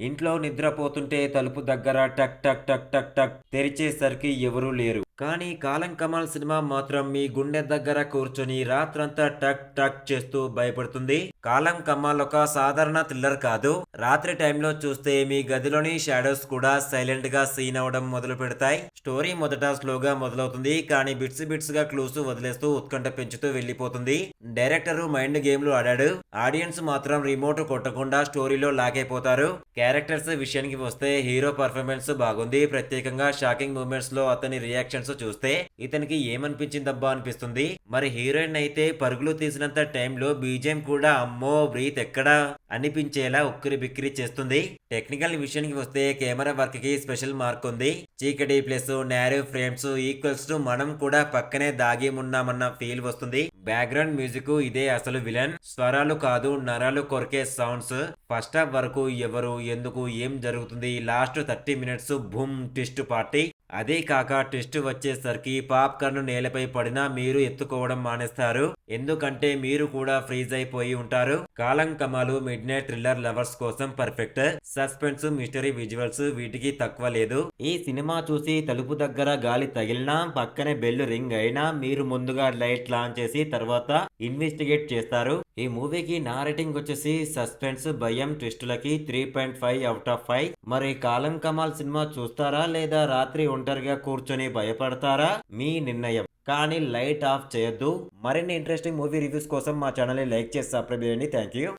ఇంట్లో నిద్రపోతుంటే తలుపు దగ్గర టక్ టక్ టక్ టక్ టక్ తెరిచేసరికి ఎవరూ లేరు. కానీ కాలం కమాల్ సినిమా మాత్రం మీ గుండె దగ్గర కూర్చొని రాత్రంతా టక్ టక్ చేస్తూ భయపడుతుంది. కాలం కమాల్ ఒక సాధారణ థ్రిల్లర్ కాదు. రాత్రి టైంలో చూస్తే మీ గదిలోని షాడోస్ కూడా సైలెంట్గా సీన్ అవడం మొదలు పెడతాయి. స్టోరీ మొదట స్లోగా మొదలవుతుంది కానీ బిట్స్ బిట్స్గా క్లూస్ వదిలేస్తూ ఉత్కంఠ పెంచుతూ వెళ్ళిపోతుంది డైరెక్టర్ మైండ్ గేమ్లు ఆడాడు. ఆడియన్స్ మాత్రం రిమోట్ కొట్టకుండా స్టోరీలో లాక్ అయిపోతారు క్యారెక్టర్స్ విషయానికి వస్తే హీరో పర్ఫార్మెన్స్ బాగుంది. ప్రత్యేకంగా షాకింగ్ మూమెంట్స్లో అతని రియాక్షన్స్ చూస్తే ఇతనికి ఏమనిపించిందబ్బా అనిపిస్తుంది. మరి హీరోయిన్ అయితే పరుగులు తీసినంత టైంలో బీజేం కూడా అమ్మో బ్రీత్ ఎక్కడా అనిపించేలా ఉక్కిరి బిక్కిరి చేస్తుంది. టెక్నికల్ విషయానికి వస్తే కెమెరా వర్క్కి స్పెషల్ మార్క్ ఉంది. చీకటి plus narrow frames equals to మనం కూడా పక్కనే దాగి ఉన్నామన్న ఫీల్ వస్తుంది. బ్యాక్గ్రౌండ్ మ్యూజిక్ ఇదే అసలు విలన్. స్వరాలు కాదు నరాలు కొరికే సౌండ్స్ ఫస్ట్ హాఫ్ వరకు ఎవరు ఎందుకు ఏం జరుగుతుంది last thirty minutes boom twist party. అదే కాక టెస్ట్ వచ్చేసరికి పాప్కార్న్ నేలపై పడినా మీరు ఎత్తుకోవడం మానేస్తారు. ఎందుకంటే మీరు కూడా ఫ్రీజ్ అయిపోయి ఉంటారు. కాలం కమాలు మిడ్ నైట్ థ్రిల్లర్ లవర్స్ కోసం పర్ఫెక్ట్ సస్పెన్స్ మిస్టరీ విజువల్స్ వీటికి తక్కువ లేదు. ఈ సినిమా చూసి తలుపు దగ్గర గాలి తగిలినా పక్కనే బెల్ రింగ్ అయినా మీరు ముందుగా లైట్ లాంచ్ చేసి తర్వాత ఇన్వెస్టిగేట్ చేస్తారు. ఈ మూవీకి నా రేటింగ్ వచ్చేసి సస్పెన్స్ భయం ట్విస్టులకి three point five out of five మరి కాలం కమాల్ సినిమా చూస్తారా లేదా రాత్రి ఒంటరిగా కూర్చొని భయపడతారా? మీ నిర్ణయం. కానీ లైట్ ఆఫ్ చేయొద్దు. మరిన్ని ఇంట్రెస్టింగ్ మూవీ రివ్యూస్ కోసం మా ఛానల్ని లైక్ చేసి సబ్స్క్రైబ్ చేయండి. Thank you